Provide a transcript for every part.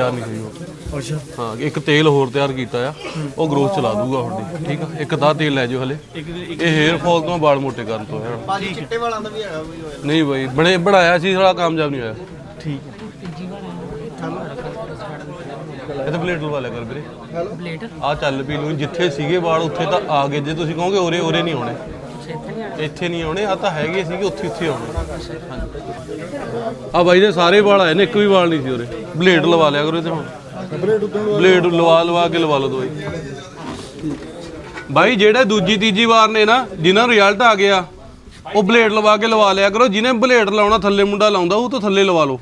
ਤਿਆਰ ਨਹੀਂ ਹੋਈ ਉਹ। ਅੱਛਾ। ਹਾਂ ਇੱਕ ਤੇਲ ਹੋਰ ਤਿਆਰ ਕੀਤਾ ਆ ਉਹ ਗਰੋਥ ਚਲਾ ਦੂਗਾ ਤੁਹਾਡੀ ਠੀਕ ਆ? ਇੱਕ ਦਾ ਤੇਲ ਲੈ ਜਾਓ ਹਲੇ। ਇਹ ਹੇਅਰ ਫਾਲ ਤੋਂ ਵਾਲ ਮੋਟੇ ਕਰਨ ਤੋਂ ਹੈ ਬਾਜੀ ਚਿੱਟੇ ਵਾਲਾਂ ਦਾ ਵੀ ਹੈਗਾ ਕੋਈ ਹੋਇਆ? ਨਹੀਂ ਬਾਈ ਬਣੇ ਬਣਾਇਆ ਸੀ ਥੋੜਾ ਕਾਮਯਾਬ ਨਹੀਂ ਹੋਇਆ। ਠੀਕ। ਹੈ ਇਹ ਤਾਂ ਬਲੇਡ ਲਵਾ ਲਿਆ ਕਰ ਵੀਰੇ। ਬਲੇਡ? ਆ ਚੱਲ ਪੀ ਨੂੰ ਜਿੱਥੇ ਸੀਗੇ ਵਾਲ ਉੱਥੇ ਤਾਂ ਆ ਗਏ। ਜੇ ਤੁਸੀਂ ਕਹੋਗੇ ਉਰੇ ਉਰੇ ਨਹੀਂ ਆਉਣੇ। ਇੱਥੇ ਨਹੀਂ ਆਉਣੇ। ਆ ਤਾਂ ਹੈਗੇ ਸੀਗੇ ਉੱਥੇ ਉੱਥੇ ਆਉਣੇ। ਆ ਬਾਈ ਦੇ ਸਾਰੇ ਵਾਲ ਆਏ ਨੇ ਇੱਕ ਵੀ ਵਾਲ ਨਹੀਂ ਸੀ ਉਰੇ। ਬਲੇਡ ਲਵਾ ਲਿਆ ਕਰੋ ਇਹਦੇ ਹੁਣ। ਬਲੇਡ ਲਵਾ ਲਵਾ ਕੇ ਲਵਾ ਲਓ ਦੋਈ ਬਾਈ। ਜਿਹੜੇ ਦੂਜੀ, ਤੀਜੀ ਵਾਰ ਨੇ ਨਾ ਜਿਨ੍ਹਾਂ ਨੂੰ ਰਿਜ਼ਲਟ ਆ ਗਿਆ, ਉਹ ਬਲੇਡ ਲਵਾ ਕੇ ਲਵਾ ਲਿਆ ਕਰੋ। ਜਿਹਨੇ ਬਲੇਡ ਲਾਉਣਾ, ਥੱਲੇ ਮੁੰਡਾ ਲਾਉਂਦਾ, ਉਹ ਤਾਂ ਥੱਲੇ ਲਵਾ ਲਓ।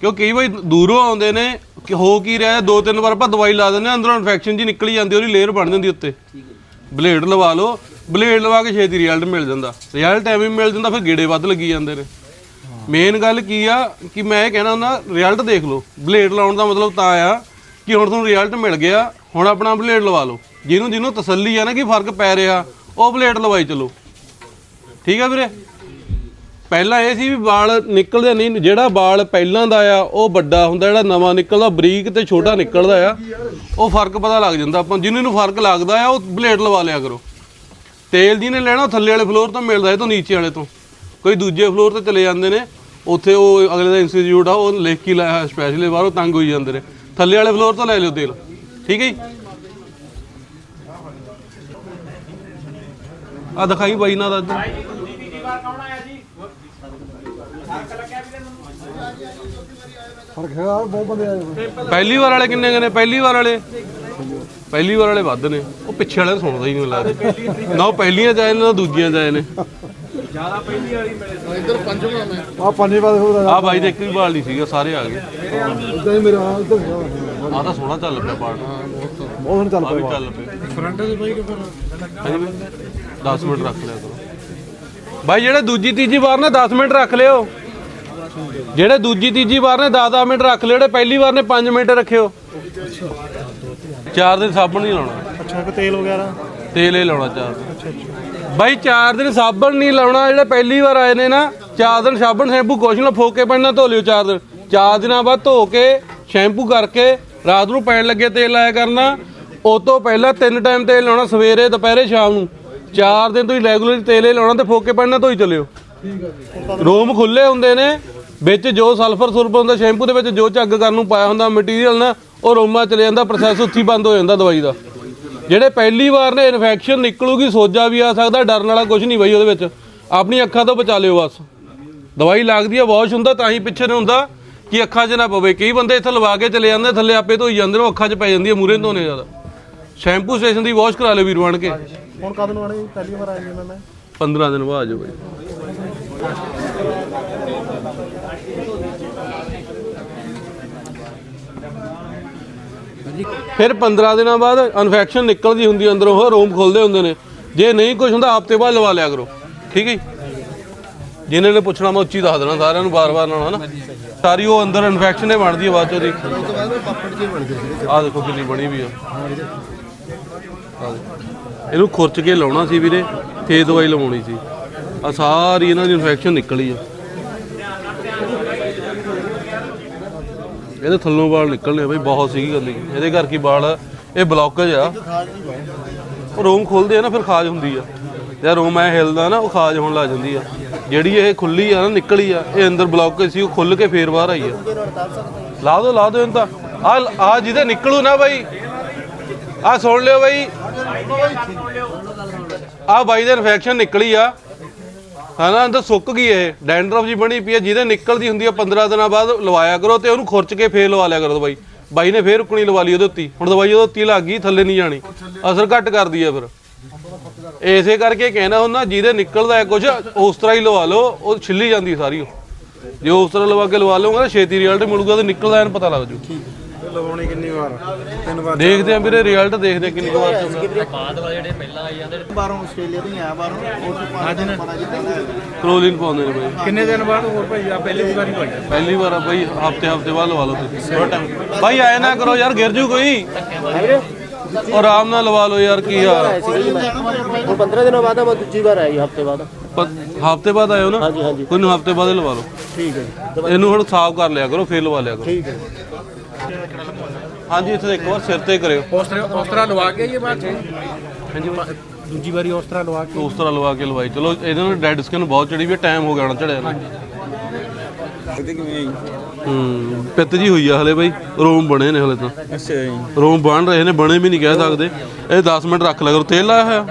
ਕਿਉਂ ਕਈ ਵਾਰੀ ਦੂਰੋਂ ਆਉਂਦੇ ਨੇ, ਕਿ ਹੋ ਕੀ ਰਿਹਾ, ਦੋ, ਤਿੰਨ ਵਾਰ ਆਪਾਂ ਦਵਾਈ ਲਾ ਦਿੰਦੇ ਹਾਂ, ਅੰਦਰੋਂ ਇਨਫੈਕਸ਼ਨ ਜੀ ਨਿਕਲੀ ਜਾਂਦੀ, ਉਹਦੀ ਲੇਅਰ ਬਣ ਜਾਂਦੀ ਉੱਤੇ। ਬਲੇਡ ਲਵਾ ਲਓ, ਬਲੇਡ ਲਵਾ ਕੇ ਛੇਤੀ ਰਿਜ਼ਲਟ ਮਿਲ ਜਾਂਦਾ। ਰਿਜ਼ਲਟ ਐਵੇਂ ਮਿਲ ਜਾਂਦਾ, ਫਿਰ ਗੇੜੇ ਵੱਧ ਲੱਗੀ ਜਾਂਦੇ ਨੇ। ਮੇਨ ਗੱਲ ਕੀ ਆ ਕਿ ਮੈਂ ਇਹ ਕਹਿਣਾ ਹੁੰਦਾ ਰਿਜ਼ਲਟ ਦੇਖ ਲਓ। ਬਲੇਡ ਲਾਉਣ ਦਾ ਮਤਲਬ ਤਾਂ ਆ ਕਿ ਹੁਣ ਤੁਹਾਨੂੰ ਰਿਜ਼ਲਟ ਮਿਲ ਗਿਆ, ਹੁਣ ਆਪਣਾ ਬਲੇਡ ਲਵਾ ਲਓ। ਜਿਹਨੂੰ ਜਿਹਨੂੰ ਤਸੱਲੀ ਆ ਨਾ ਕਿ ਫ਼ਰਕ ਪੈ ਰਿਹਾ, ਉਹ ਬਲੇਡ ਲਵਾਈ ਚਲੋ। ਠੀਕ ਆ ਵੀਰੇ? ਪਹਿਲਾਂ ਇਹ ਸੀ ਵੀ ਵਾਲ ਨਿਕਲਦੇ ਨਹੀਂ, ਜਿਹੜਾ ਵਾਲ ਪਹਿਲਾਂ ਦਾ ਆ, ਉਹ ਵੱਡਾ ਹੁੰਦਾ, ਜਿਹੜਾ ਨਵਾਂ ਨਿਕਲਦਾ, ਬਰੀਕ ਤੇ ਛੋਟਾ ਨਿਕਲਦਾ ਆ, ਉਹ ਫ਼ਰਕ ਪਤਾ ਲੱਗ ਜਾਂਦਾ। ਆਪਾਂ ਜਿਹਨੂੰ ਨੂੰ ਫ਼ਰਕ ਲੱਗਦਾ ਆ, ਉਹ ਬਲੇਡ ਲਵਾ ਲਿਆ ਕਰੋ। ਤੇਲ ਜਿਹਨੇ ਲੈਣਾ, ਉਹ ਥੱਲੇ ਵਾਲੇ ਫਲੋਰ ਤੋਂ ਮਿਲਦਾ, ਇਹ ਤੋਂ ਨੀਚੇ ਵਾਲੇ ਤੋਂ। ਕੋਈ ਦੂਜੇ ਫਲੋਰ ਤੇ ਚਲੇ ਜਾਂਦੇ ਨੇ, ਉੱਥੇ ਉਹ ਅਗਲੇ ਦਾ ਇੰਸਟੀਚਿਊਟ ਆ, ਉਹ ਲਿਖ ਕੇ ਲਾਇਆ ਸਪੈਸ਼ਲੀ ਬਾਹਰੋਂ ਤੰਗ ਹੋਈ ਜਾਂਦੇ ਨੇ। ਥੱਲੇ ਵਾਲੇ ਫਲੋਰ ਤੋਂ ਲੈ ਲਿਓ ਤੇਲ। ਠੀਕ ਹੈ ਜੀ? ਆ ਦਿਖਾਈ ਬਾਈ ਨਾਲ ਦਾ ਇੱਧਰ। ਫ਼ਰਕ ਹੈਗਾ ਬਹੁਤ ਬੰਦੇ ਆਏ ਪਹਿਲੀ ਵਾਰ ਵਾਲੇ ਕਿੰਨੇ ਨੇ? ਪਹਿਲੀ ਵਾਰ ਵਾਲੇ? ਪਹਿਲੀ ਵਾਰ ਵਾਲੇ ਵੱਧ ਨੇ। ਉਹ ਪਿੱਛੇ ਵਾਲੇ ਨੂੰ ਸੁਣਦਾ ਹੀ ਨਹੀਂ ਲੱਗਦਾ। ਨਾ ਉਹ ਪਹਿਲੀਆਂ ਜਾਏ ਨੇ, ਨਾ ਦੂਜੀਆਂ ਜਾਏ ਨੇ। ਆ ਪੰਜੇ ਬਾਦ ਹੋ ਰਿਹਾ ਆ। ਬਾਈ ਦੇ ਇੱਕ ਵੀ ਬਾਲ ਨਹੀਂ ਸੀਗਾ ਸਾਰੇ ਆ ਗਏ। ਇਦਾਂ ਹੀ ਮੇਰਾ ਇੱਧਰ ਗਿਆ ਆ ਤਾਂ ਸੋਹਣਾ ਚੱਲ ਪਿਆ ਪਾਰਟ। ਬਹੁਤ ਹੁਣ ਚੱਲ ਆ ਵੀ ਪਿਆ ਚੱਲ ਪਿਆ। ਫਰੰਟ ਦੇ ਬਾਈ ਕਿੱਧਰ ਹਾਂਜੀ ਬਾਈ 10 ਮਿੰਟ ਰੱਖ ਲਿਆ ਕਰੋ। ਬਾਈ ਜਿਹੜੇ ਦੂਜੀ ਤੀਜੀ ਵਾਰ ਨੇ 10 ਮਿੰਟ ਰੱਖ ਲਿਓ। ਜਿਹੜੇ ਦੂਜੀ ਤੀਜੀ ਵਾਰ ਨੇ 10-10 ਮਿੰਟ ਰੱਖ ਲਿਓ। ਜਿਹੜੇ ਪਹਿਲੀ ਵਾਰ ਨੇ 5 ਮਿੰਟ ਰੱਖਿਓ। ਚਾਰ ਦਿਨ ਸਾਬਣ ਨਹੀਂ ਲਾਉਣਾ। ਅੱਛਾ ਕਿ ਤੇਲ ਵਗੈਰਾ। ਤੇਲ ਹੀ ਲਾਉਣਾ ਚਾਰ ਦਿਨ। ਬਾਈ ਚਾਰ ਦਿਨ ਸਾਬਣ ਨਹੀਂ ਲਾਉਣਾ, ਜਿਹੜੇ ਪਹਿਲੀ ਵਾਰ ਆਏ ਨੇ ਨਾ, ਚਾਰ ਦਿਨ ਸਾਬਣ, ਸ਼ੈਂਪੂ ਕੁਛ ਨਾ ਫੋਕੇ ਕੇ ਪੈਣਾ, ਧੋ ਲਿਓ ਚਾਰ ਦਿਨ। ਚਾਰ ਦਿਨਾਂ ਬਾਅਦ ਧੋ ਕੇ, ਸ਼ੈਂਪੂ ਕਰਕੇ, ਰਾਤ ਨੂੰ ਪੈਣ ਲੱਗੇ ਤੇਲ ਲਾਇਆ ਕਰਨਾ। ਉਹ ਤੋਂ ਪਹਿਲਾਂ ਤਿੰਨ ਟਾਈਮ ਤੇਲ ਲਾਉਣਾ, ਸਵੇਰੇ, ਦੁਪਹਿਰੇ, ਸ਼ਾਮ ਨੂੰ। ਚਾਰ ਦਿਨ ਤੁਸੀਂ ਰੈਗੂਲਰ ਤੇਲ ਹੀ ਲਾਉਣਾ ਤੇ ਫੋਕੇ ਕੇ ਪੈਣਾ, ਧੋਈ ਚੱਲਿਓ। ਰੂਮ ਖੁੱਲੇ ਹੁੰਦੇ ਨੇ, ਵਿੱਚ ਜੋ ਸਲਫਰ ਸੁਲਫਰ ਹੁੰਦਾ, ਸ਼ੈਂਪੂ ਦੇ ਵਿੱਚ ਜੋ ਝੱਗ ਕਰਨ ਨੂੰ ਪਾਇਆ ਹੁੰਦਾ ਮਟੀਰੀਅਲ ਨਾ, ਉਹ ਰੋਮਾ ਚਲੇ ਜਾਂਦਾ ਪ੍ਰੋਸੈਸ ਉੱਥੇ ਹੀ ਬੰਦ ਹੋ ਜਾਂਦਾ ਦਵਾਈ ਦਾ। ਜਿਹੜੇ ਪਹਿਲੀ ਵਾਰ ਨੇ ਇਨਫੈਕਸ਼ਨ ਨਿਕਲੂਗੀ ਸੋਜਾ ਵੀ ਆ ਸਕਦਾ ਡਰਨ ਵਾਲਾ ਕੁਝ ਨਹੀਂ ਬਈ ਉਹਦੇ ਵਿੱਚ। ਆਪਣੀ ਅੱਖਾਂ ਤੋਂ ਬਚਾ ਲਿਓ ਬਸ। ਦਵਾਈ ਲੱਗਦੀ ਆ ਵਾਸ਼ ਹੁੰਦਾ ਤਾਂ ਹੀ ਪਿੱਛੇ ਨੂੰ ਹੁੰਦਾ ਕਿ ਅੱਖਾਂ 'ਚ ਨਾ ਪਵੇ। ਕਈ ਬੰਦੇ ਇੱਥੇ ਲਵਾ ਕੇ ਚਲੇ ਜਾਂਦੇ ਥੱਲੇ ਆਪੇ ਧੋਈ ਜਾਂਦੇ ਨੇ ਅੱਖਾਂ 'ਚ ਪੈ ਜਾਂਦੀ ਹੈ ਮੂਰੇ ਧੋਣੇ ਜ਼ਿਆਦਾ। ਸ਼ੈਂਪੂ ਸਟੇਸ਼ਨ ਦੀ ਵਾਸ਼ ਕਰਾ ਲਿਓ ਵੀਰ ਬਣ ਕੇ। ਹੁਣ ਕਦ ਆਣੇ ਪਹਿਲੀ ਵਾਰ ਆਏ ਜੀ ਮੈਂ। 15 ਦਿਨ ਬਾਅਦ ਆ ਜਾਓ ਬਈ। ਫਿਰ 15 ਦਿਨਾਂ ਬਾਅਦ ਇਨਫੈਕਸ਼ਨ ਨਿਕਲਦੀ ਹੁੰਦੀ ਹੈ ਅੰਦਰੋਂ, ਉਹ ਰੋਮ ਖੁੱਲਦੇ ਹੁੰਦੇ ਨੇ। ਜੇ ਨਹੀਂ ਕੁਝ ਹੁੰਦਾ, ਹਫ਼ਤੇ ਬਾਅਦ ਲਵਾ ਲਿਆ ਕਰੋ। ਠੀਕ ਹੈ ਜੀ? ਨੇ ਪੁੱਛਣਾ, ਮੈਂ ਉੱਚੀ ਦੱਸ ਦੇਣਾ ਸਾਰਿਆਂ ਨੂੰ ਬਾਰ-ਬਾਰ ਨਾ ਹਨਾ? ਸਾਰੀ ਉਹ ਅੰਦਰ ਇਨਫੈਕਸ਼ਨ ਹੀ ਬਣਦੀ ਹੈ ਬਾਅਦ ਚ ਉਹਦੀ ਉਸ ਆਹ ਦੇਖੋ ਕਿੰਨੀ ਬਣੀ ਵੀ ਆ। ਇਹਨੂੰ ਖੁਰਚ ਕੇ ਲਾਉਣਾ ਸੀ ਵੀਰੇ ਫੇਰ ਦਵਾਈ ਲਵਾਉਣੀ ਸੀ। ਆ ਸਾਰੀ ਇਹਨਾਂ ਦੀ ਇਨਫੈਕਸ਼ਨ ਨਿਕਲੀ ਆ। ਇਹਦੇ ਥੱਲੋਂ ਵਾਲ ਨਿਕਲਣੇ ਆ ਬਈ, ਬਹੁਤ ਸੀਗੀ ਗੱਲ ਇਹਦੇ ਕਰਕੇ ਹੀ ਵਾਲ ਇਹ ਬਲੌਕੇਜ ਆ। ਉਹ ਰੋਮ ਖੁੱਲਦੇ ਆ ਨਾ, ਫਿਰ ਖਾਜ ਹੁੰਦੀ ਆ। ਜੇ ਰੋਮ ਐ ਹਿਲਦਾ ਨਾ, ਉਹ ਖਾਜ ਹੋਣ ਲੱਗ ਜਾਂਦੀ ਆ। ਜਿਹੜੀ ਇਹ ਖੁੱਲੀ ਆ ਨਾ, ਨਿਕਲੀ ਆ, ਇਹ ਅੰਦਰ ਬਲੌਕੇਜ ਸੀ, ਉਹ ਖੁੱਲ ਕੇ ਫੇਰ ਬਾਹਰ ਆਈ ਆ। ਲਾ ਦੋ ਲਾ ਦੋ ਇਹਨੂੰ ਤਾਂ। ਆ ਆ ਜਿਹਦੇ ਨਿਕਲੂ ਨਾ ਬਾਈ। ਆ ਸੁਣ ਲਿਓ ਬਾਈ। ਆ ਬਾਈ ਦੇ ਇਨਫੈਕਸ਼ਨ ਨਿਕਲੀ ਆ। ਹਨਾ, ਅੰਦਰ ਸੁੱਕ ਗਈ ਇਹ। ਡੈਂਡਰਫ ਜੀ ਬਣੀ ਪਈ ਆ ਜਿਹਦੇ ਨਿਕਲਦੀ ਹੁੰਦੀ ਆ 15 ਦਿਨਾਂ ਬਾਅਦ, ਲਵਾਇਆ ਕਰੋ ਤੇ ਉਹਨੂੰ ਖੁਰਚ ਕੇ ਫੇਰ ਲਵਾ ਲਿਆ ਕਰੋ ਦਵਾਈ। ਬਾਈ ਨੇ ਫੇਰ ਰੁਕਣੀ ਲਵਾ ਲਈ ਉਹਦੇ ਉੱਤੀ। ਹੁਣ ਦਵਾਈ ਉਹਦੇ ਉੱਤੀ ਲੱਗ ਗਈ, ਥੱਲੇ ਨਹੀਂ ਜਾਣੀ। ਅਸਰ ਘੱਟ ਕਰਦੀ ਹੈ ਫਿਰ। ਇਸੇ ਕਰਕੇ ਕਹਿਣਾ ਹੁੰਦਾ, ਜਿਹਦੇ ਨਿਕਲਦਾ ਹੈ ਕੁਝ ਉਸ ਤਰ੍ਹਾਂ ਹੀ ਲਵਾ ਲਓ, ਉਹ ਛਿੱਲੀ ਜਾਂਦੀ ਸਾਰੀ ਉਹ। ਜੇ ਉਸ ਤਰ੍ਹਾਂ ਲਵਾ ਕੇ ਲਵਾ ਲਓਗੇ ਨਾ, ਛੇਤੀ ਰਿਜ਼ਲਟ ਮਿਲੂਗਾ ਤੇ ਨਿਕਲਦਾ ਐਨ ਪਤਾ ਲੱਗ ਜੂ। ਲਵਾਉਣੀ ਕਿੰਨੀ ਵਾਰ? ਤਿੰਨ ਵਾਰ ਦੇਖਦੇ ਆ ਵੀਰੇ ਰਿਜ਼ਲਟ ਦੇਖਦੇ ਆ ਕਿੰਨੀ ਕੁ ਵਾਰ ਚ ਹੁੰਦਾ ਬਾਹਰੋਂ ਆਸਟ੍ਰੇਲੀਆ ਤੋਂ ਹੀ ਆਇਆ ਬਾਹਰੋਂ ਉਹ ਤੋਂ ਪਾਣੀ ਦਾ ਪਤਾ ਜਿੱਦਾਂ ਕਲੋਲਿਨ ਪਾਉਂਦੇ ਨੇ ਬਾਈ। ਕਿੰਨੇ ਦਿਨ ਬਾਅਦ ਹੋਰ ਭਾਈ ਆ ਪਹਿਲੀ ਵਾਰ ਹੀ ਭਾਈ ਪਹਿਲੀ ਵਾਰ ਆ ਬਾਈ ਹਫ਼ਤੇ ਹਫ਼ਤੇ ਬਾਅਦ ਲਵਾ ਲਓ ਤੁਸੀਂ। ਥੋੜਾ ਟਾਈਮ ਬਾਈ ਆਏ ਨਾ ਕਰੋ ਯਾਰ ਗਿਰ ਜੂ ਕੋਈ। ਉਹ ਆਰਾਮ ਨਾਲ ਲਵਾ ਲਓ ਯਾਰ ਕੀ ਆ। ਹੁਣ 15 ਦਿਨਾਂ ਬਾਅਦ ਮੈਂ ਦੂਜੀ ਵਾਰ ਆਈ ਹਫ਼ਤੇ ਬਾਅਦ। ਹਫ਼ਤੇ ਬਾਅਦ ਆਇਓ ਨਾ? ਹਾਂਜੀ ਹਾਂਜੀ। ਕੋਈ ਨੂੰ ਹਫ਼ਤੇ ਬਾਅਦ ਹੀ ਲਵਾ ਲਓ। ਠੀਕ ਹੈ ਇਹਨੂੰ ਹੁਣ ਸਾਫ਼ ਕਰ ਲਿਆ ਕਰੋ ਫੇਰ ਲਵਾ ਲਿਆ ਕਰੋ। ਠੀਕ ਹੈ ਹਾਂਜੀ ਇੱਥੇ ਇੱਕ ਵਾਰ ਸਿਰ ਤੇ ਕਰਿਓ। ਉਸ ਤਰ੍ਹਾਂ ਉਸ ਤਰ੍ਹਾਂ ਲਵਾ ਕੇ ਇਹ ਬਾਅਦ ਚ? ਹਾਂਜੀ ਦੂਜੀ ਵਾਰੀ ਉਸ ਤਰ੍ਹਾਂ ਲਵਾ ਕੇ। ਉਸ ਤਰ੍ਹਾਂ ਲਵਾ ਕੇ ਲਵਾਈ। ਚਲੋ ਇਹਦੇ ਨਾਲ ਡੈਡ ਸਕਿਨ ਬਹੁਤ ਚੜੀ ਵੀ ਟਾਈਮ ਹੋ ਗਿਆ ਹੋਣਾ ਚੜਿਆ ਨੂੰ। ਇਹਦੇ ਕਿਵੇਂ ਆਈ? ਹੂੰ ਪਿੱਤ ਜੀ ਹੋਈ ਆ ਹਲੇ ਬਾਈ ਰੋਮ ਬਣੇ ਨੇ ਹਲੇ ਤਾਂ। ਅੱਛਾ ਜੀ। ਰੋਮ ਬਣ ਰਹੇ ਨੇ ਬਣੇ ਵੀ ਨਹੀਂ ਕਹਿ ਸਕਦੇ। ਇਹ 10 ਮਿੰਟ ਰੱਖ ਲਿਆ ਕਰੋ ਤੇਲ ਲਾਇਆ ਹੋਇਆ?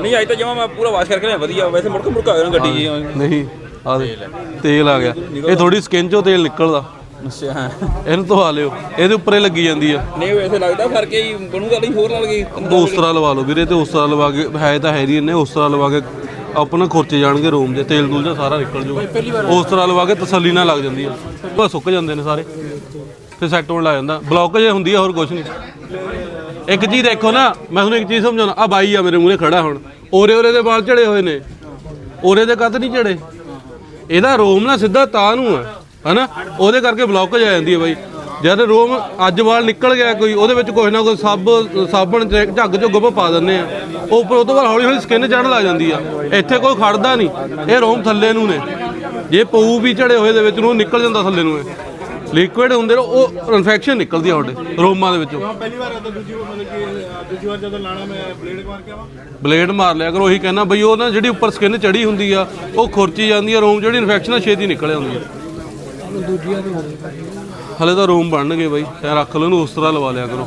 ਨਹੀਂ ਅੱਜ ਤਾਂ ਜਮਾ ਮੈਂ ਪੂਰਾ ਵਾਸ਼ ਕਰਕੇ ਲਿਆ ਵਧੀਆ। ਵੈਸੇ ਮੁੜਕ ਮੁੜਕ ਆ ਗਿਆ ਗੱਡੀ ਜੀ। ਨਹੀਂ ਆ ਦੇ ਤੇਲ ਆ ਗਿਆ। ਇਹ ਥੋੜੀ ਸਕਿਨ ਚੋਂ ਤੇਲ ਨਿਕਲਦਾ। ਅੱਛਾ। ਹਾਂ ਇਹਨੂੰ ਧਵਾ ਲਿਓ। ਇਹਦੇ ਉੱਪਰ ਹੀ ਲੱਗੀ ਜਾਂਦੀ ਆ। ਨਹੀਂ ਵੈਸੇ ਲੱਗਦਾ ਫ਼ਰਕ ਹੀ ਬਣੂਗਾ ਨਹੀਂ ਹੋਰ ਨਾਲ ਗਈ ਉਸ ਤਰ੍ਹਾਂ ਲਵਾ ਲਓ ਵੀਰੇ ਤੇ ਉਸ ਤਰ੍ਹਾਂ ਲਵਾ ਕੇ ਹੈ ਤਾਂ ਹੈ ਹੀ ਇਹਨੇ ਉਸ ਤਰ੍ਹਾਂ ਲਵਾ ਕੇ ਆਪਣਾ ਖੁਰਚੇ ਜਾਣਗੇ ਰੋਮ ਦੇ ਤੇਲ ਦੂਲ ਦਾ ਸਾਰਾ ਨਿਕਲ ਜੂਗਾ ਉਸ ਤਰ੍ਹਾਂ ਲਵਾ ਕੇ ਤਸੱਲੀ ਨਾਲ ਲੱਗ ਜਾਂਦੀ ਆ। ਬਸ ਸੁੱਕ ਜਾਂਦੇ ਨੇ ਸਾਰੇ। ਫਿਰ ਸੈੱਟ ਹੋਣ ਲੱਗ ਜਾਂਦਾ। ਬਲੌਕ ਜੇ ਹੁੰਦੀ ਆ ਹੋਰ ਕੁਝ ਨਹੀਂ। ਇੱਕ ਚੀਜ਼ ਦੇਖੋ ਨਾ ਮੈਂ ਤੁਹਾਨੂੰ ਇੱਕ ਚੀਜ਼ ਸਮਝਾਉਣਾ। ਆ ਬਾਈ ਆ ਮੇਰੇ ਮੂਹਰੇ ਖੜਾ ਹੁਣ। ਓਰੇ ਓਰੇ ਦੇ ਵਾਲ ਝੜੇ ਹੋਏ ਨੇ। ਓਰੇ ਦੇ ਕੱਦ ਨਹੀਂ ਝੜੇ। ਇਹਦਾ ਰੋਮ ਨਾ ਸਿੱਧਾ ਤਾਂ ਨੂੰ ਹੈ ਹਨਾ? ਉਹਦੇ ਕਰਕੇ ਬਲੌਕ ਜਾ ਜਾਂਦੀ ਹੈ ਬਾਈ। ਜਦ ਰੋਮ ਅੱਜ ਵਾਲ ਨਿਕਲ ਗਿਆ ਕੋਈ ਉਹਦੇ ਵਿੱਚ ਕੁਝ ਨਾ ਕੋਈ ਸੱਬ ਸਾਬਣ ਝੱਗ ਝੁੱਗ ਪਾ ਦਿੰਨੇ ਆ। ਉਹ ਉੱਪਰ ਉਹ ਤੋਂ ਬਾਅਦ ਹੌਲੀ ਹੌਲੀ ਸਕਿਨ ਚੜਨ ਲੱਗ ਜਾਂਦੀ ਆ। ਇੱਥੇ ਕੋਈ ਖੜਦਾ ਨਹੀਂ। ਇਹ ਰੋਮ ਥੱਲੇ ਨੂੰ ਨੇ। ਜੇ ਪਊ ਵੀ ਝੜੇ ਹੋਏ ਦੇ ਵਿੱਚ ਨੂੰ ਨਿਕਲ ਜਾਂਦਾ ਥੱਲੇ ਨੂੰ ਇਹ। ਲਿਕੁਇਡ ਹੁੰਦੇ ਨੇ ਉਹ ਇਨਫੈਕਸ਼ਨ ਨਿਕਲਦੀ ਆ ਤੁਹਾਡੇ ਰੋਮਾਂ ਦੇ ਵਿੱਚੋਂ। ਪਹਿਲੀ ਵਾਰ ਤਾਂ ਦੂਜੀ ਵਾਰ ਮਤਲਬ ਕਿ ਦੂਜੀ ਵਾਰ ਜਦੋਂ ਲਾਣਾ ਮੈਂ ਬਲੇਡ ਮਾਰ ਕੇ ਆਵਾਂ। ਬਲੇਡ ਮਾਰ ਲਿਆ ਕਰੋ ਉਹੀ ਕਹਿਣਾ ਬਈ ਉਹ ਨਾ ਜਿਹੜੀ ਉੱਪਰ ਸਕਿਨ ਚੜੀ ਹੁੰਦੀ ਆ ਉਹ ਖੁਰਚੀ ਜਾਂਦੀ ਆ ਰੋਮ ਜਿਹੜੀ ਇਨਫੈਕਸ਼ਨ ਆ ਛੇਤੀ ਨਿਕਲ ਜਾਂਦੀ ਆ। ਹਲੇ ਤਾਂ ਰੋਮ ਬਣਨਗੇ ਬਾਈ। ਐ ਰੱਖ ਲਓ ਇਹਨੂੰ ਉਸ ਤਰ੍ਹਾਂ ਲਵਾ ਲਿਆ ਕਰੋ।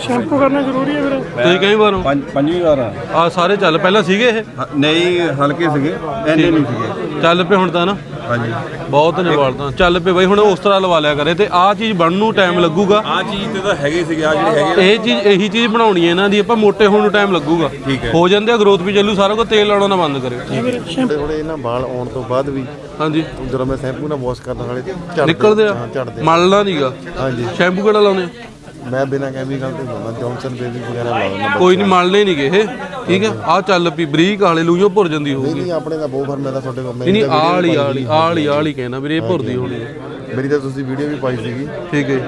ਸ਼ੈਂਪੂ ਕਰਨਾ ਜ਼ਰੂਰੀ ਹੈ ਵੀਰੇ ਤੁਸੀਂ ਕਈ ਵਾਰ ਪੰਜਵੀਂ ਵਾਰ ਆ। ਆ ਸਾਰੇ ਚੱਲ ਪਹਿਲਾਂ ਸੀਗੇ ਇਹ? ਨਹੀਂ ਹਲਕੇ ਸੀਗੇ। ਐਨੇ ਨਹੀਂ ਸੀਗੇ। ਚੱਲ ਪਏ ਹੁਣ ਤਾਂ ਨਾ। ਹਾਂਜੀ। ਬਹੁਤ ਨੇ ਵਾਲ ਤਾਂ ਚੱਲ ਪਏ ਬਾਈ ਹੁਣ ਉਸ ਤਰ੍ਹਾਂ ਲਵਾ ਲਿਆ ਕਰੇ ਤੇ ਆਹ ਚੀਜ਼ ਬਣਨ ਨੂੰ ਟਾਈਮ ਲੱਗੂਗਾ। ਆ ਚੀਜ਼ ਤੇ ਤਾਂ ਹੈਗੇ ਸੀਗੇ ਆ ਜਿਹੜੇ ਹੈਗੇ ਇਹ ਚੀਜ਼ ਇਹੀ ਚੀਜ਼ ਬਣਾਉਣੀ ਹੈ ਇਹਨਾਂ ਦੀ ਆਪਾਂ ਮੋਟੇ ਹੋਣ ਨੂੰ ਟਾਈਮ ਲੱਗੂਗਾ। ਠੀਕ ਹੈ। ਹੋ ਜਾਂਦੇ ਆ ਗਰੋਥ ਵੀ ਚੱਲੂ ਸਾਰਾ ਕੁਝ ਤੇਲ ਲਾਉਣਾ ਨਾ ਬੰਦ ਕਰਿਓ ਥੋੜੇ ਇਹਨਾਂ ਵਾਲ ਆਉਣ ਤੋਂ ਬਾਅਦ ਵੀ ਹਾਂਜੀ। ਜਦੋਂ ਮੈਂ ਸ਼ੈਂਪੂ ਨਾਲ ਵਾਸ਼ ਕਰਦਾ ਹਾਲੇ ਝੜਦੇ ਨਿਕਲਦੇ ਆ। ਝੜਦੇ ਮਲਣਾ ਨਹੀਂਗਾ ਹਾਂਜੀ। ਸ਼ੈਂਪੂ ਕਿਹੜਾ ਲਾਉਨੇ ਆ? ਮੈਂ ਬਿਨਾਂ ਕੈਮੀਕਲ ਤੋਂ ਲਾਉਣਾ ਜੌਨਸਨ ਬੇਬੀ ਵਗੈਰਾ ਲਾਉਣਾ ਕੋਈ ਨਹੀਂ ਮਲਣੇ ਨਹੀਂਗੇ ਇਹ। ਠੀਕ ਹੈ ਆ ਚੱਲ ਪਈ ਬਰੀਕ ਵਾਲੇ ਲੂਈਓ ਭੁਰ ਜਾਂਦੀ ਨਹੀਂ ਹੋਊਗੀ। ਨਹੀਂ ਆਪਣੇ ਦਾ ਬਹੁਤ ਫਰ ਮੈਂ ਤਾਂ ਤੁਹਾਡੇ ਕੋਲ ਨਹੀਂ ਨਹੀਂ ਆਲੀ ਆਲੀ ਆਲੀ ਆਲੀ ਕਹਿਣਾ ਵੀਰੇ ਇਹ ਭੁਰਦੀ ਹੋਣੀ ਹੈ। ਮੇਰੀ ਤਾਂ ਤੁਸੀਂ ਵੀਡੀਓ ਵੀ ਪਾਈ ਸੀਗੀ। ਠੀਕ ਹੈ।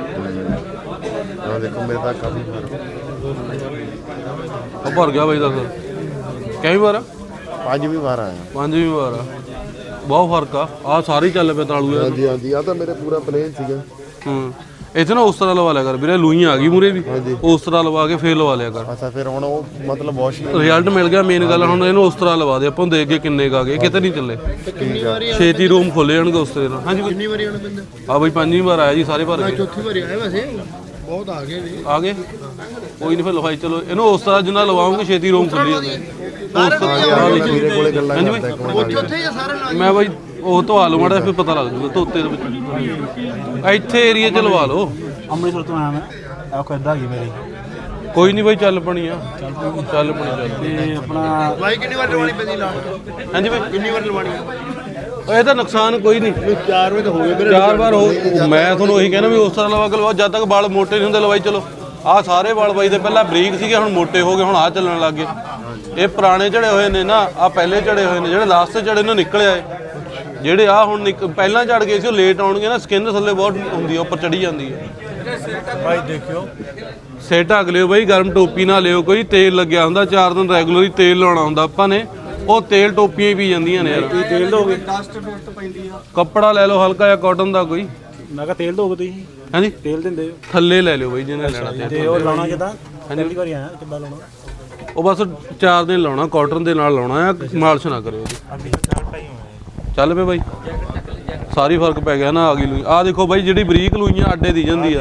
ਆ ਦੇਖੋ ਮੇਰੇ ਤਾਂ ਕਾਫੀ ਫ਼ਰਕ ਉਹ ਭਰ ਗਿਆ ਬਾਈ ਦਾ ਸਰ ਕਈ ਵਾਰ? ਆ? ਅੱਜ ਵੀ ਵਾਰ ਆਇਆ। ਪੰਜਵੀਂ ਵਾਰ ਆ। ਬਹੁਤ ਫ਼ਰਕ ਆ। ਆ ਸਾਰੇ ਚੱਲ ਪਏ ਤਾਲੂ ਹਾਂਜੀ ਹਾਂਜੀ ਆ ਤਾਂ ਮੇਰੇ ਪੂਰਾ ਪਲੇਨ ਸੀਗਾ। ਹੂੰ। ਇੱਥੇ ਨਾ ਉਸ ਤਰ੍ਹਾਂ ਲਵਾ ਲਿਆ ਕਰ ਵੀਰੇ ਲੂਈਆਂ ਆ ਗਈ ਮੂਰੇ ਵੀ। ਉਸ ਤਰ੍ਹਾਂ ਲਵਾ ਕੇ ਫੇਰ ਲਵਾ ਲਿਆ ਕਰ। ਅੱਛਾ ਫਿਰ ਹੁਣ ਉਹ ਮਤਲਬ ਵਾਸ਼ ਰਿਜ਼ਲਟ ਮਿਲ ਗਿਆ ਮੇਨ ਗੱਲ ਹੁਣ ਇਹਨੂੰ ਉਸ ਤਰ੍ਹਾਂ ਲਵਾ ਦੇ ਆਪਾਂ ਨੂੰ ਦੇਖ ਕੇ ਕਿੰਨੇ ਕਾ ਗਏ ਕਿਤੇ ਨਹੀਂ ਚੱਲੇ। ਠੀਕ ਆ। ਛੇਤੀ ਰੂਮ ਖੋਲੇ ਜਾਣਗੇ ਉਸ ਤਰ੍ਹਾਂ। ਨਾਲ ਹਾਂਜੀ ਕਿੰਨੀ ਵਾਰੀ ਆਉਣਾ ਪੈਂਦਾ? ਆ ਬਈ ਪੰਜਵੀਂ ਵਾਰ ਆਇਆ ਜੀ ਸਾਰੇ ਭਰ ਗਏ। ਚੌਥੀ ਵਾਰੀ ਆਇਆ ਵੈਸੇ। ਬਹੁਤ ਆ ਗਏ ਨੇ ਆ ਗਏ? ਕੋਈ ਨਹੀਂ ਫਿਰ ਲਵਾਈ ਚਲੋ। ਇਹਨੂੰ ਉਸ ਤਰ੍ਹਾਂ ਜਿੰਨਾ ਲਵਾਉਂਗੇ ਛੇਤੀ ਰੂਮ ਖੁੱਲੀ ਜਾਂਦੇ ਮੇਰੇ ਕੋਲੇ ਗੱਲਾਂ ਕਰਦਾ ਮੈਂ ਬਾਈ ਉਹ ਧਵਾ ਲਓ ਮਾੜਾ ਜਿਹਾ, ਫਿਰ ਪਤਾ ਲੱਗ ਜੂਗਾ ਧੋਤੇ ਦੇ ਵਿੱਚ। ਇੱਥੇ ਏਰੀਆ ਚ ਲਵਾ ਲਓ। ਅੰਮ੍ਰਿਤਸਰ ਤੋਂ ਆਇਆ ਮੈਂ। ਆ ਕੋ ਇਦਾਂ ਗਈ ਮੇਰੀ। ਕੋਈ ਨਹੀਂ ਬਾਈ ਚੱਲ ਪਣੀ ਆ। ਚੱਲ ਪਣੀ ਚੱਲ ਤੇ ਆਪਣਾ ਭਾਈ ਕਿੰਨੀ ਵਾਰ ਲਵਾਣੀ ਪੈਂਦੀ ਲਾਲ ਹਾਂਜੀ ਬਾਈ। ਕਿੰਨੀ ਵਾਰ ਲਵਾਣੀ ਇਹ ਤਾਂ ਨੁਕਸਾਨ ਕੋਈ ਨਹੀਂ ਚਾਰ ਵਜੇ ਤਾਂ ਹੋ ਗਏ ਮੇਰੇ ਚਾਰ ਵਾਰ ਹੋ ਮੈਂ ਤੁਹਾਨੂੰ ਉਹੀ ਕਹਿਣਾ ਵੀ ਉਸ ਤਰ੍ਹਾਂ ਲਵਾ ਕੇ ਲਵਾ ਜਦ ਤੱਕ ਵਾਲ ਮੋਟੇ ਨਹੀਂ ਹੁੰਦੇ ਲਵਾਈ ਚਲੋ। ਆਹ ਸਾਰੇ ਵਾਲ ਬਾਈ ਦੇ ਪਹਿਲਾਂ ਬਰੀਕ ਸੀਗੇ ਹੁਣ ਮੋਟੇ ਹੋ ਗਏ ਹੁਣ ਆਹ ਚੱਲਣ ਲੱਗ ਗਏ। ਇਹ ਪੁਰਾਣੇ ਝੜੇ ਹੋਏ ਨੇ ਨਾ ਆ ਪਹਿਲੇ ਝੜੇ ਹੋਏ ਨੇ ਜਿਹੜੇ ਲਾਸਟ ਤੇ ਝੜੇ ਨੇ ਨਿਕਲਿਆ ਏ ਜਿਹੜੇ ਆ ਹੁਣ ਨਿਕ- ਪਹਿਲਾਂ ਝੜ ਗਏ ਸੀ ਉਹ ਲੇਟ ਆਉਣਗੇ ਨਾ ਸਕਿਨ ਥੱਲੇ ਬਹੁਤ ਹੁੰਦੀ ਆ ਉੱਪਰ ਚੜੀ ਜਾਂਦੀ ਹੈ ਭਾਈ ਦੇਖਿਓ। ਸਿਰ ਢੱਕ ਲਿਓ ਬਈ ਗਰਮ ਟੋਪੀ ਨਾਲ ਲਿਓ ਕੋਈ ਤੇਲ ਲੱਗਿਆ ਹੁੰਦਾ ਚਾਰ ਦਿਨ ਰੈਗੂਲਰ ਹੀ ਤੇਲ ਲਾਉਣਾ ਹੁੰਦਾ ਆਪਾਂ ਨੇ ਉਹ ਤੇਲ ਟੋਪੀਆਂ ਹੀ ਪੀ ਜਾਂਦੀਆਂ ਨੇ ਯਾਰ। ਤੇਲ ਦੋਗੇ ਕੱਪੜਾ ਲੈ ਲਓ ਹਲਕਾ ਜਿਹਾ ਕਾਟਨ ਦਾ ਕੋਈ। ਮੈਂ ਕਿਹਾ ਤੇਲ ਦੋਗੇ ਤੁਸੀਂ? ਹਾਂਜੀ? ਤੇਲ ਦਿੰਦੇ ਹੋ? ਥੱਲੇ ਲੈ ਲਿਓ ਬਈ ਜਿਹਨੇ ਲੈਣਾ ਤੇਲ। ਤੇ ਉਹ ਲਾਉਣਾ ਕਿਦਾਂ? ਪਹਿਲੀ ਵਾਰੀ ਆਇਆ ਕਿੱਦਾਂ ਲਾਉਣਾ? ਉਹ ਬਸ ਚਾਰ ਦਿਨ ਲਾਉਣਾ ਕਾਟਨ ਦੇ ਨਾਲ ਲਾਉਣਾ ਆ ਮਾਲਸ਼ ਨਾ ਕਰਿਓ ਹੋਏ ਚੱਲ ਪਏ ਬਾਈ। ਸਾਰੀ ਫ਼ਰਕ ਪੈ ਗਿਆ ਨਾ, ਆ ਗਈ ਲੂਈ। ਆ ਦੇਖੋ ਬਾਈ, ਜਿਹੜੀ ਬਰੀਕ ਲੂਈਆਂ ਅੱਡੇ ਦੀ ਜਾਂਦੀ ਆ।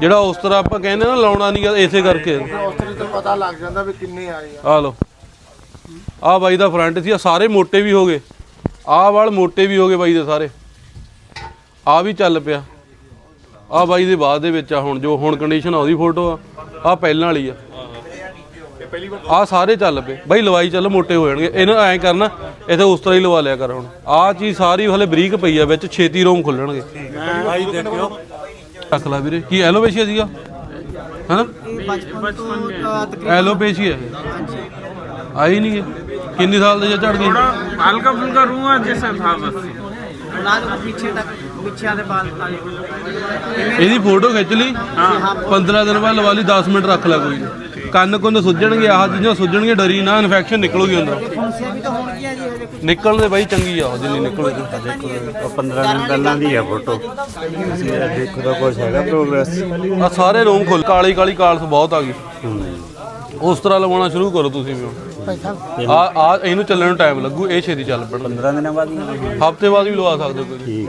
ਜਿਹੜਾ ਉਸ ਤਰ੍ਹਾਂ ਆਪਾਂ ਕਹਿੰਦੇ ਨਾ, ਲਾਉਣਾ ਨਹੀਂ ਇਸੇ ਕਰਕੇ। ਉਸਤਰੀ ਤੋਂ ਪਤਾ ਲੱਗ ਜਾਂਦਾ ਵੀ ਕਿੰਨੇ ਆਏ ਆ ਆ ਲਓ। ਆ ਬਾਈ ਦਾ ਫਰੰਟ ਸੀ, ਆ ਸਾਰੇ ਮੋਟੇ ਵੀ ਹੋ ਗਏ। ਆਹ ਵਾਲ ਮੋਟੇ ਵੀ ਹੋ ਗਏ ਬਾਈ ਦੇ ਸਾਰੇ। ਆ ਵੀ ਚੱਲ ਪਿਆ। ਆ ਬਾਈ ਦੇ ਬਾਅਦ ਦੇ ਵਿੱਚ ਆ ਹੁਣ, ਜੋ ਹੁਣ ਕੰਡੀਸ਼ਨ ਆ, ਉਹਦੀ ਫੋਟੋ ਆ। ਆ ਪਹਿਲਾਂ ਵਾਲੀ ਆ। ਪਹਿਲੀ ਆ ਸਾਰੇ ਚੱਲ ਪਏ। ਬਈ ਲਵਾਈ ਚੱਲ ਮੋਟੇ ਹੋ ਜਾਣਗੇ। ਇਹਨੂੰ ਐਂ ਕਰਨਾ ਇਥੇ ਉਸ ਤਰ੍ਹਾਂ ਹੀ ਲਵਾ ਲਿਆ ਕਰ ਹੁਣ। ਆ ਚੀਜ਼ ਸਾਰੀ ਹਲੇ ਬਰੀਕ ਪਈ ਆ ਵਿੱਚ ਛੇਤੀ ਰੋਮ ਖੁੱਲਣਗੇ। ਭਾਈ ਦੇਖਿਓ। ਰੱਖ ਲਾ ਵੀਰੇ। ਕੀ ਐਲੋਪੇਸ਼ੀਆ ਸੀਗਾ? ਹੈਨਾ? ਐਲੋਪੇਸ਼ੀਆ। ਆਈ ਨਹੀਂ ਹੈ ਕਿੰਨੇ ਸਾਲ ਦੇ ਜੇ ਝੜ ਗਈ? ਥੋੜਾ ਹਲਕਾ ਫੁਲਕਾ ਰੂਹਾਂ ਜਿਹਾ ਥਾ ਬਸ। ਨਾਲ ਪਿੱਛੇ ਤੱਕ ਪਿੱਛਿਆਂ ਦੇ ਬਾਲ ਕਾਲੇ ਇਹਦੀ ਫੋਟੋ ਖਿੱਚ ਲਈ? ਹਾਂ। 15 ਦਿਨ ਬਾਅਦ ਲਵਾ ਲਈ 10 ਮਿੰਟ ਰੱਖ ਲੈ ਕੋਈ। ਕੰਨ ਕੁੰਨ ਸੁੱਜਣਗੇ ਆਹ ਚੀਜ਼ਾਂ ਸੁੱਜਣਗੇ ਡਰੀ ਨਾ ਇਨਫੈਕਸ਼ਨ ਨਿਕਲੂਗੀ ਅੰਦਰੋਂ। ਫੁੰਸੀਆਂ ਵੀ ਤਾਂ ਹੋਣਗੀਆਂ ਜੀ ਹਜੇ ਕੁਝ ਨਿਕਲਦੇ ਬਾਈ ਚੰਗੀ ਆ ਉਹ ਜਿੰਨੀ ਨਿਕਲੂਗੀ। ਉਹ 15 ਦਿਨ ਪਹਿਲਾਂ ਦੀ ਹੈ ਫੋਟੋ ਤੁਸੀਂ ਇਹ ਦੇਖੋ ਤਾਂ ਕੁਝ ਹੈਗਾ ਪ੍ਰੋਗਰੈਸ ਆ ਸਾਰੇ ਰੂਮ ਖੁੱਲ ਕਾਲੀ ਕਾਲੀ ਕਾਲਸ ਬਹੁਤ ਆ ਗਈ। ਉਸ ਤਰ੍ਹਾਂ ਲਵਾਉਣਾ ਸ਼ੁਰੂ ਕਰੋ ਤੁਸੀਂ ਵੀ ਹੁਣ। ਆ ਆ ਇਹਨੂੰ ਚੱਲਣ ਨੂੰ ਟਾਈਮ ਲੱਗੂ ਇਹ ਛੇਤੀ ਚੱਲ ਪੜਨ 15 ਦਿਨਾਂ ਬਾਅਦ ਹੀ ਹਫ਼ਤੇ ਬਾਅਦ ਵੀ ਲਵਾ ਸਕਦੇ ਹੋ ਕੋਈ।